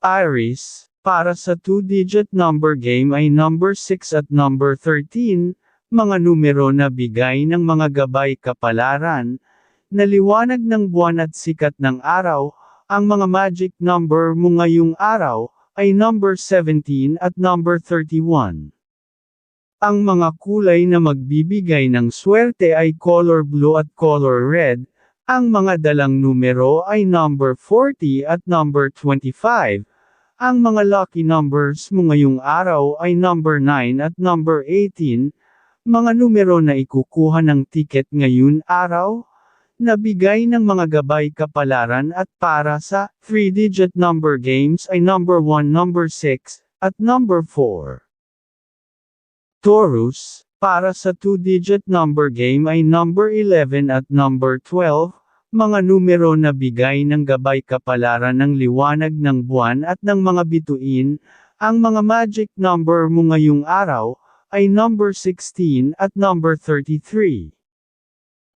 Iris, para sa two-digit number game ay number 6 at number 13, mga numero na bigay ng mga gabay kapalaran, na liwanag ng buwan at sikat ng araw, ang mga magic number mo ngayong araw, ay number 17 at number 31. Ang mga kulay na magbibigay ng swerte ay color blue at color red, ang mga dalang numero ay number 40 at number 25. Ang mga lucky numbers mo ngayong araw ay number 9 at number 18, mga numero na ikukuha ng ticket ngayon araw, nabigay ng mga gabay kapalaran at para sa 3-digit number games ay number 1, number 6, at number 4. Taurus, para sa 2-digit number game ay number 11 at number 12, mga numero na bigay ng gabay kapalaran ng liwanag ng buwan at ng mga bituin, ang mga magic number mo ngayong araw, ay number 16 at number 33.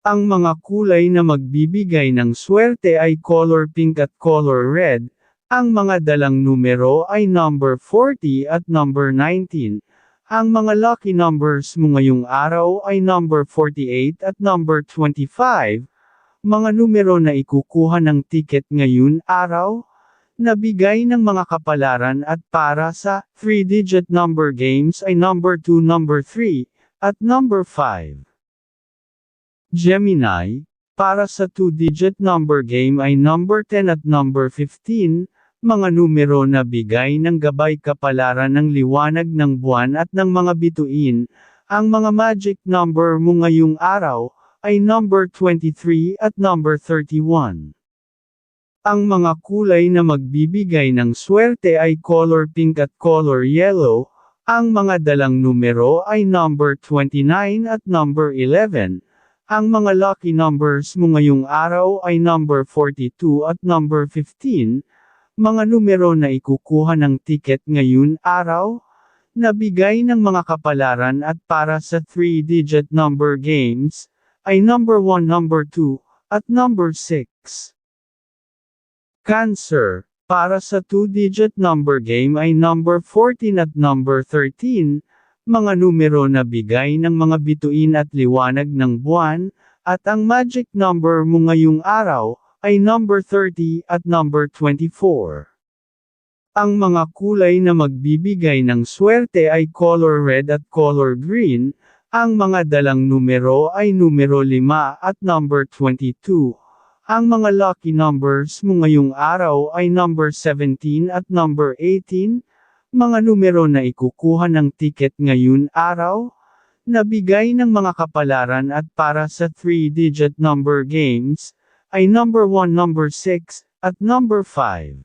Ang mga kulay na magbibigay ng swerte ay color pink at color red, ang mga dalang numero ay number 40 at number 19. Ang mga lucky numbers mo ngayong araw ay number 48 at number 25, mga numero na ikukuha ng ticket ngayon araw, nabigay ng mga kapalaran at para sa 3-digit number games ay number 2, number 3, at number 5. Gemini, para sa 2-digit number game ay number 10 at number 15, mga numero na bigay ng gabay kapalaran ng liwanag ng buwan at ng mga bituin, ang mga magic number mo ngayong araw, ay number 23 at number 31. Ang mga kulay na magbibigay ng swerte ay color pink at color yellow, ang mga dalang numero ay number 29 at number 11. Ang mga lucky numbers mo ngayong araw ay number 42 at number 15, mga numero na ikukuha ng ticket ngayon araw, nabigay ng mga kapalaran at para sa 3-digit number games, ay number 1, number 2, at number 6. Cancer, para sa 2-digit number game ay number 14 at number 13, mga numero na bigay ng mga bituin at liwanag ng buwan, at ang magic number mo ngayong araw, ay number 30 at number 24. Ang mga kulay na magbibigay ng swerte ay color red at color green, ang mga dalang numero ay numero 5 at number 22. Ang mga lucky numbers mo ngayong araw ay number 17 at number 18, mga numero na ikukuha ng ticket ngayon araw, nabigay ng mga kapalaran at para sa 3-digit number games, ay number 1, number 6, at number 5.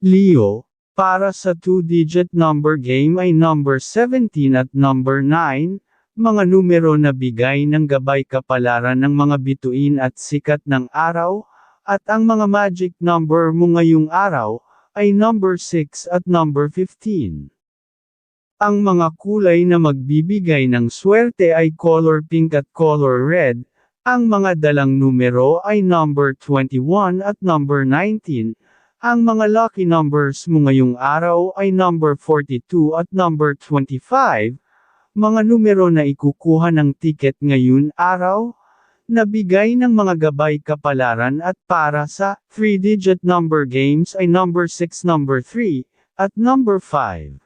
Leo, para sa two-digit number game ay number 17 at number 9, mga numero na bigay ng gabay kapalaran ng mga bituin at sikat ng araw, at ang mga magic number mo ngayong araw, ay number 6 at number 15. Ang mga kulay na magbibigay ng swerte ay color pink at color red, ang mga dalang numero ay number 21 at number 19, ang mga lucky numbers mo ngayong araw ay number 42 at number 25, mga numero na ikukuha ng ticket ngayon araw, nabigay ng mga gabay kapalaran at para sa 3-digit number games ay number 6, number 3, at number 5.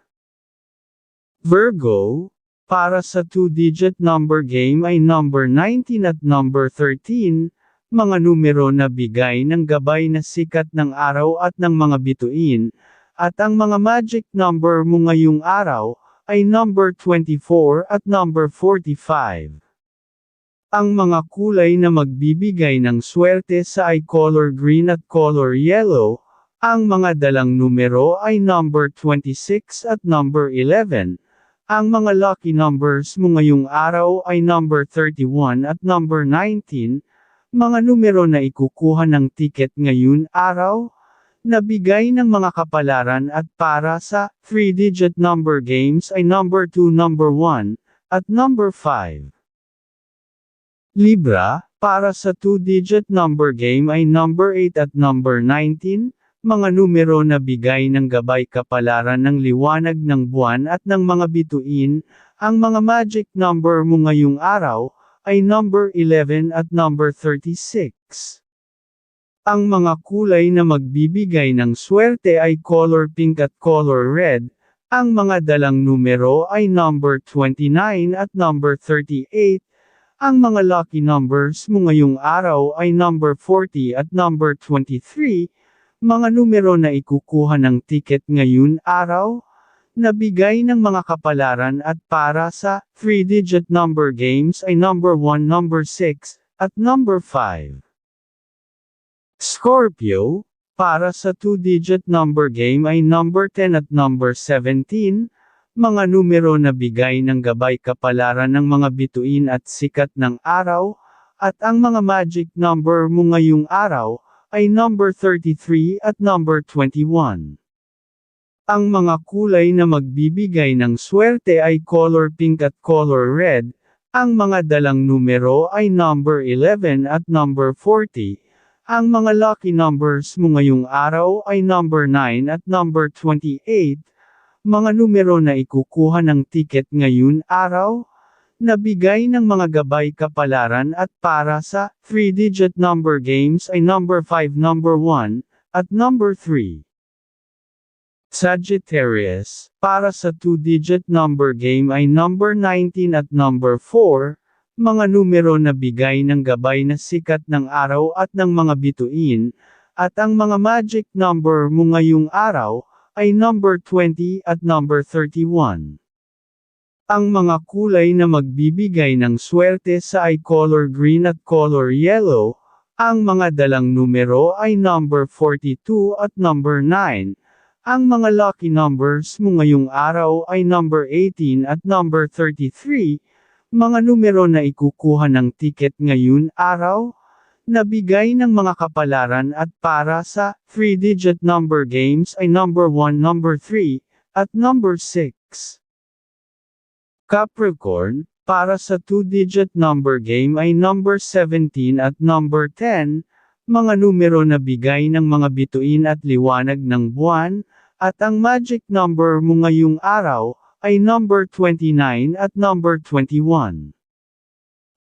Virgo, para sa 2-digit number game ay number 19 at number 13, mga numero na bigay ng gabay na sikat ng araw at ng mga bituin, at ang mga magic number mo ngayong araw, ay number 24 at number 45. Ang mga kulay na magbibigay ng swerte sa ay color green at color yellow, ang mga dalang numero ay number 26 at number 11. Ang mga lucky numbers mo ngayong araw ay number 31 at number 19, mga numero na ikukuha ng ticket ngayon araw, nabigay ng mga kapalaran at para sa 3-digit number games ay number 2, number 1, at number 5. Libra, para sa 2-digit number game ay number 8 at number 19, mga numero na bigay ng gabay kapalaran ng liwanag ng buwan at ng mga bituin, ang mga magic number mo ngayong araw, ay number 11 at number 36. Ang mga kulay na magbibigay ng swerte ay color pink at color red, ang mga dalang numero ay number 29 at number 38, ang mga lucky numbers mo ngayong araw ay number 40 at number 23, mga numero na ikukuha ng ticket ngayon araw, nabigay ng mga kapalaran at para sa 3-digit number games ay number 1, number 6, at number 5. Scorpio, para sa 2-digit number game ay number 10 at number 17, mga numero na bigay ng gabay kapalaran ng mga bituin at sikat ng araw, at ang mga magic number mo ngayong araw, ay number 33 at number 21. Ang mga kulay na magbibigay ng swerte ay color pink at color red, ang mga dalang numero ay number 11 at number 40, ang mga lucky numbers mo ngayong araw ay number 9 at number 28, mga numero na ikukuha ng ticket ngayon araw, Nabigay ng mga gabay kapalaran at para sa 3-digit number games ay number 5, number 1, at number 3. Sagittarius, para sa 2-digit number game ay number 19 at number 4, mga numero na bigay ng gabay na sikat ng araw at ng mga bituin, at ang mga magic number mo ngayong araw, ay number 20 at number 31. Ang mga kulay na magbibigay ng swerte sa ay color green at color yellow, ang mga dalang numero ay number 42 at number 9. Ang mga lucky numbers mo ngayong araw ay number 18 at number 33, mga numero na ikukuha ng ticket ngayon araw, nabigay ng mga kapalaran at para sa 3-digit number games ay number 1, number 3, at number 6. Capricorn, para sa 2-digit number game ay number 17 at number 10, mga numero na bigay ng mga bituin at liwanag ng buwan, at ang magic number mo ngayong araw, ay number 29 at number 21.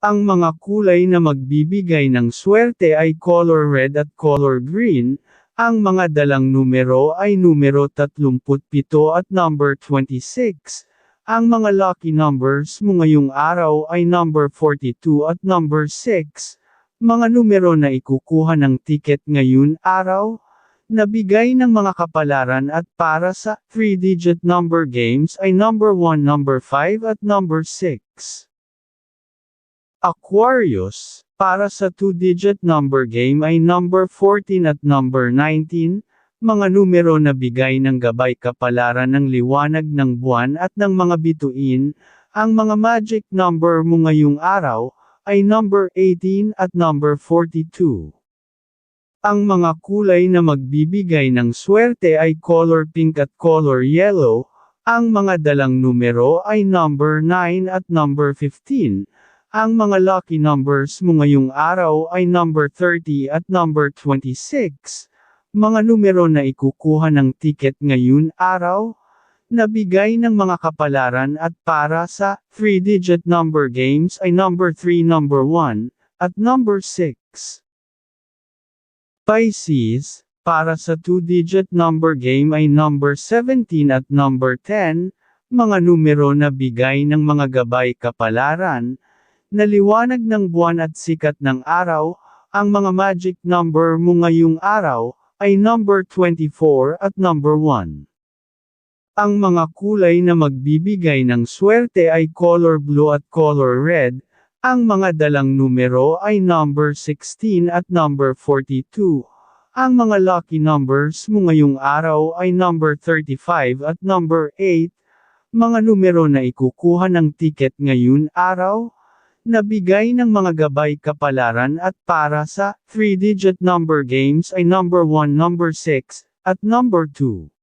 Ang mga kulay na magbibigay ng swerte ay color red at color green, ang mga dalang numero ay numero 37 at number 26, ang mga lucky numbers mo ngayong araw ay number 42 at number 6, mga numero na ikukuha ng ticket ngayon araw, nabigay ng mga kapalaran at para sa 3-digit number games ay number 1, number 5 at number 6. Aquarius, para sa 2-digit number game ay number 14 at number 19, mga numero na bigay ng gabay kapalaran ng liwanag ng buwan at ng mga bituin, ang mga magic number mo ngayong araw, ay number 18 at number 42. Ang mga kulay na magbibigay ng swerte ay color pink at color yellow, ang mga dalang numero ay number 9 at number 15. Ang mga lucky numbers mo ngayong araw ay number 30 at number 26. Mga numero na ikukuha ng ticket ngayon araw, nabigay ng mga kapalaran at para sa 3-digit number games ay number 3, number 1, at number 6. Pisces, para sa 2-digit number game ay number 17 at number 10, mga numero na bigay ng mga gabay kapalaran, naliwanag ng buwan at sikat ng araw, ang mga magic number mo ngayong araw, ay number 24 at number 1. Ang mga kulay na magbibigay ng swerte ay color blue at color red, ang mga dalang numero ay number 16 at number 42. Ang mga lucky numbers mo ngayong araw ay number 35 at number 8, mga numero na ikukuha ng ticket ngayon araw, Nabigay ng mga gabay kapalaran at para sa 3-digit number games ay number 1, number 6, at number 2.